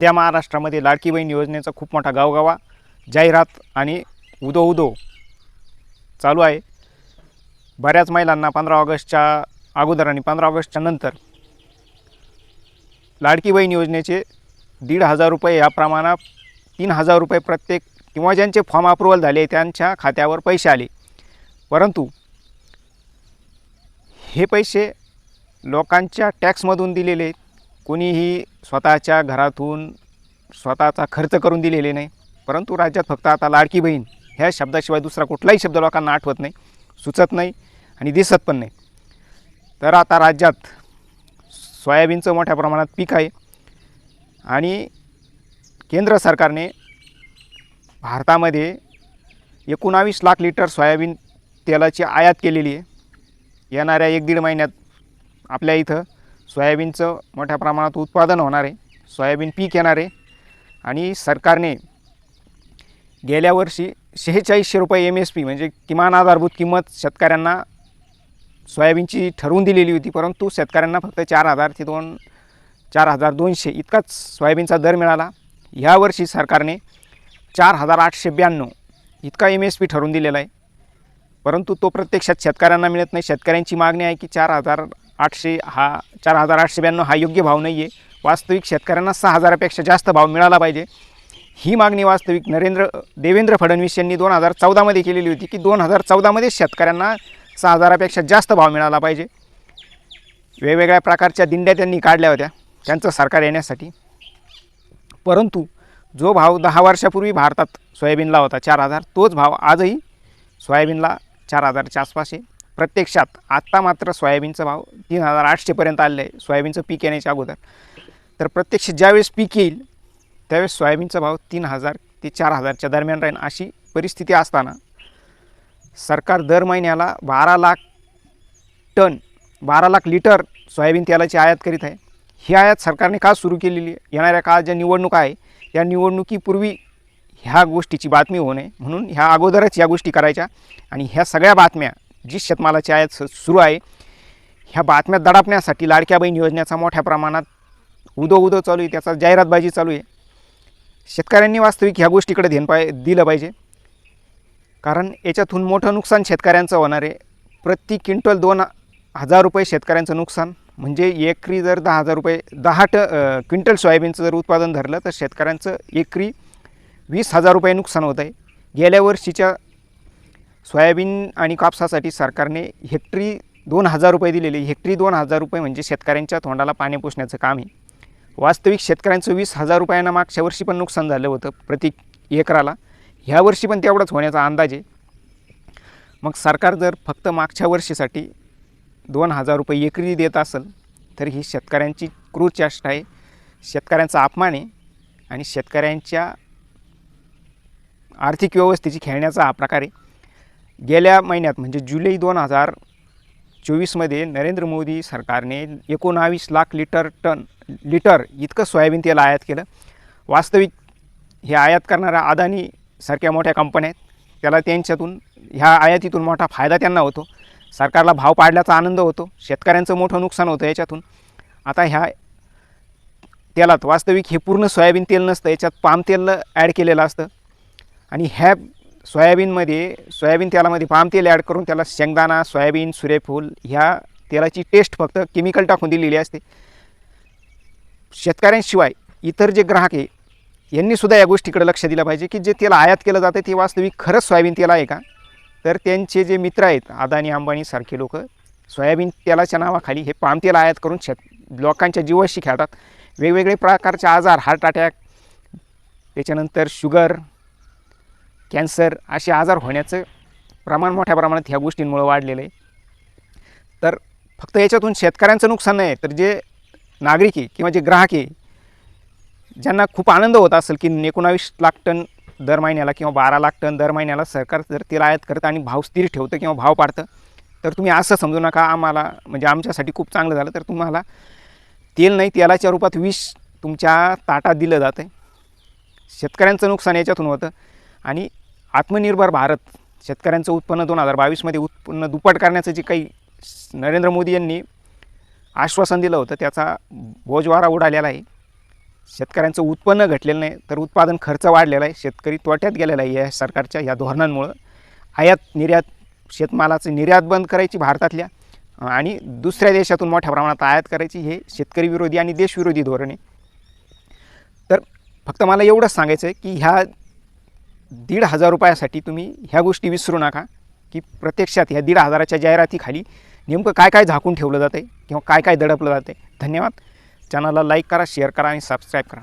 त्या महाराष्ट्रामध्ये लाडकी बहीण योजनेचा खूप मोठा गावगावा जाहिरात आणि उदो उदो चालू आहे. बऱ्याच महिलांना पंधरा ऑगस्टच्या अगोदर आणि पंधरा ऑगस्टच्या नंतर लाडकी बहीण योजनेचे दीड हजार रुपये या प्रमाणात तीन हजार रुपये प्रत्येक किंवा ज्यांचे फॉर्म अप्रुव्हल झाले त्यांच्या खात्यावर पैसे आले. परंतु हे पैसे लोकांच्या टॅक्समधून दिलेले कोणीही स्वतःच्या घरातून स्वतःचा खर्च करून दिलेले नाही परंतु राज्यात फक्त आता लाडकी बहीण ह्या शब्दाशिवाय दुसरा कुठलाही शब्द लोकांना आठवत नाही सुचत नाही आणि दिसत पण नाही. तर आता राज्यात सोयाबीनचं मोठ्या प्रमाणात पीक आहे आणि केंद्र सरकारने भारतामध्ये एकोणावीस लाख लिटर सोयाबीन तेलाची आयात केलेली आहे. येणाऱ्या एक दीड महिन्यात आपल्या इथं सोयाबीनचं मोठ्या प्रमाणात उत्पादन होणार आहे. सोयाबीन पीक येणार आहे. आणि सरकारने गेल्या वर्षी शेहेचाळीसशे रुपये एम एस पी म्हणजे किमान आधारभूत किंमत शेतकऱ्यांना सोयाबीनची ठरवून दिलेली होती. परंतु शेतकऱ्यांना फक्त चार हजार ते दोन चार हजार दोनशे इतकाच सोयाबीनचा दर मिळाला. ह्यावर्षी सरकारने चार हजार आठशे ब्याण्णव इतका एम एस पी ठरवून दिलेला आहे. परंतु तो प्रत्यक्षात शेतकऱ्यांना मिळत नाही. शेतकऱ्यांची मागणी आहे की चार हजार आठशे हा चार हजार आठशे ब्याण्णव हा योग्य भाव नाही आहे वास्तविक शेतकऱ्यांना सहा हजारापेक्षा जास्त भाव मिळाला पाहिजे. ही मागणी वास्तविक नरेंद्र देवेंद्र फडणवीस यांनी दोन हजार चौदामध्ये केलेली होती की दोन हजार चौदामध्ये शेतकऱ्यांना सहा हजारापेक्षा जास्त भाव मिळाला पाहिजे. वेगवेगळ्या प्रकारच्या दिंड्या त्यांनी काढल्या होत्या त्यांचं सरकार येण्यासाठी. परंतु जो भाव दहा वर्षापूर्वी भारतात सोयाबीनला होता चार हजार तोच भाव आजही सोयाबीनला चार हजारच्या आसपास आहे. प्रत्यक्षात आत्ता मात्र सोयाबीनचा भाव तीन हजार आठशेपर्यंत आलेलं आहे. सोयाबीनचं पीक येण्याच्या अगोदर. तर प्रत्यक्ष ज्यावेळेस पीक येईल त्यावेळेस सोयाबीनचा भाव तीन हजार ते चार हजारच्या दरम्यान राहील अशी परिस्थिती असताना सरकार दर महिन्याला बारा लाख टन बारा लाख लिटर सोयाबीन तेलाची आयात करीत आहे. ही आयात सरकारने का सुरू केलेली आहे? येणाऱ्या काळात ज्या निवडणूक आहे या निवडणुकीपूर्वी ह्या गोष्टीची बातमी होणे म्हणून ह्या अगोदरच या गोष्टी करायच्या. आणि ह्या सगळ्या बातम्या जी शेतमालाची आयात सुरू आहे ह्या बातम्या दडपण्यासाठी लाडक्या बहीण योजनेचा मोठ्या प्रमाणात उदो उदो चालू आहे त्याचा जाहिरातबाजी चालू आहे. शेतकऱ्यांनी वास्तविक ह्या गोष्टीकडे ध्यान पाय दिलं पाहिजे. कारण याच्यातून मोठं नुकसान शेतकऱ्यांचं होणार आहे. प्रति क्विंटल दोन हजार रुपये शेतकऱ्यांचं नुकसान. म्हणजे एकरी जर दहा हजार रुपये दहा ट क्विंटल सोयाबीनचं जर उत्पादन धरलं तर शेतकऱ्यांचं एकरी वीस हजार रुपये नुकसान होत आहे. गेल्या वर्षीच्या सोयाबीन आणि कापसासाठी सरकारने हेक्टरी दोन हजार रुपये दिलेले हेक्टरी दोन हजार रुपये म्हणजे शेतकऱ्यांच्या तोंडाला पाणी पोसण्याचं काम आहे. वास्तविक शेतकऱ्यांचं वीस हजार रुपयांना मागच्या वर्षी पण नुकसान झालं होतं प्रति एकराला. ह्या वर्षी पण तेवढाच होण्याचा अंदाज आहे. मग सरकार जर फक्त मागच्या वर्षीसाठी दोन हजार रुपये एकरी देत असेल तर ही शेतकऱ्यांची क्रूर चेष्टा आहे शेतकऱ्यांचा अपमान आहे आणि शेतकऱ्यांच्या आर्थिक व्यवस्थेची खेळण्याचा हा प्रकार आहे. गेल्या महिन्यात म्हणजे जुलै दोन हजार चोवीसमध्ये नरेंद्र मोदी सरकारने एकोणावीस लाख लिटर टन लिटर इतकं सोयाबीन तेल आयात केलं. वास्तविक हे आयात करणाऱ्या अदानी सारख्या मोठ्या कंपन्या आहेत. त्याला त्यांच्यातून ह्या आयातीतून मोठा फायदा त्यांना होतो. सरकारला भाव पाडल्याचा आनंद होतो. शेतकऱ्यांचं मोठं नुकसान होतं याच्यातून. आता ह्या तेलात वास्तविक हे पूर्ण सोयाबीन तेल नसतं. याच्यात पाम तेल ॲड केलेलं असतं. आणि ह्या सोयाबीनमध्ये सोयाबीन तेलामध्ये पाम तेल ॲड करून त्याला शेंगदाणा सोयाबीन सूर्यफूल ह्या तेलाची टेस्ट फक्त केमिकल टाकून दिलेली असते. शेतकऱ्यांशिवाय इतर जे ग्राहक आहे यांनीसुद्धा या गोष्टीकडे लक्ष दिलं पाहिजे की जे तेल आयात केलं जातं ते वास्तविक खरंच सोयाबीन तेल आहे का? तर त्यांचे जे मित्र आहेत अदानी अंबानीसारखे लोक सोयाबीन तेलाच्या नावाखाली हे पाम तेल आयात करून शेत लोकांच्या जीवाशी खेळतात वेगवेगळे प्रकारचे आजार हार्ट अटॅक त्याच्यानंतर शुगर कॅन्सर असे आजार होण्याचं प्रमाण मोठ्या प्रमाणात ह्या गोष्टींमुळे वाढलेलं आहे. तर फक्त याच्यातून शेतकऱ्यांचं नुकसान नाही तर जे नागरिक आहे किंवा जे ग्राहक आहे ज्यांना खूप आनंद होत असेल की एकोणावीस लाख टन दर महिन्याला किंवा बारा लाख टन दर महिन्याला सरकार जर तेल आयात करतं आणि भाव स्थिर ठेवतं किंवा भाव पाडतं तर तुम्ही असं समजू नका. आम्हाला म्हणजे आमच्यासाठी खूप चांगलं झालं तर तुम्हाला तेल नाही तेलाच्या रूपात विष तुमच्या ताटात दिलं जातं आहे शेतकऱ्यांचं नुकसान याच्यातून होतं. आणि आत्मनिर्भर भारत शेतकऱ्यांचं उत्पन्न दोन हजार बावीसमध्ये उत्पन्न दुप्पट करण्याचं जे काही नरेंद्र मोदी यांनी आश्वासन दिलं होतं त्याचा बोजवारा उडालेला आहे. शेतकऱ्यांचं उत्पन्न घटलेलं नाही तर उत्पादन खर्च वाढलेला आहे. शेतकरी तोट्यात गेलेला आहे या सरकारच्या या धोरणांमुळं. आयात निर्यात शेतमालाचं निर्यात बंद करायची भारतातल्या आणि दुसऱ्या देशातून मोठ्या प्रमाणात आयात करायची हे शेतकरी विरोधी आणि देशविरोधी धोरण आहे. तर फक्त मला एवढंच सांगायचं आहे की ह्या दीड हजार रुपयासाठी तुम्ही ह्या गोष्टी विसरू नका की प्रत्यक्षात ह्या दीड हजाराच्या जाहिरातीखाली नेमकं काय काय झाकून ठेवलं जातं आहे किंवा काय काय दडपलं जातं आहे धन्यवाद. चॅनलला लाईक करा शेअर करा आणि सबस्क्राईब करा.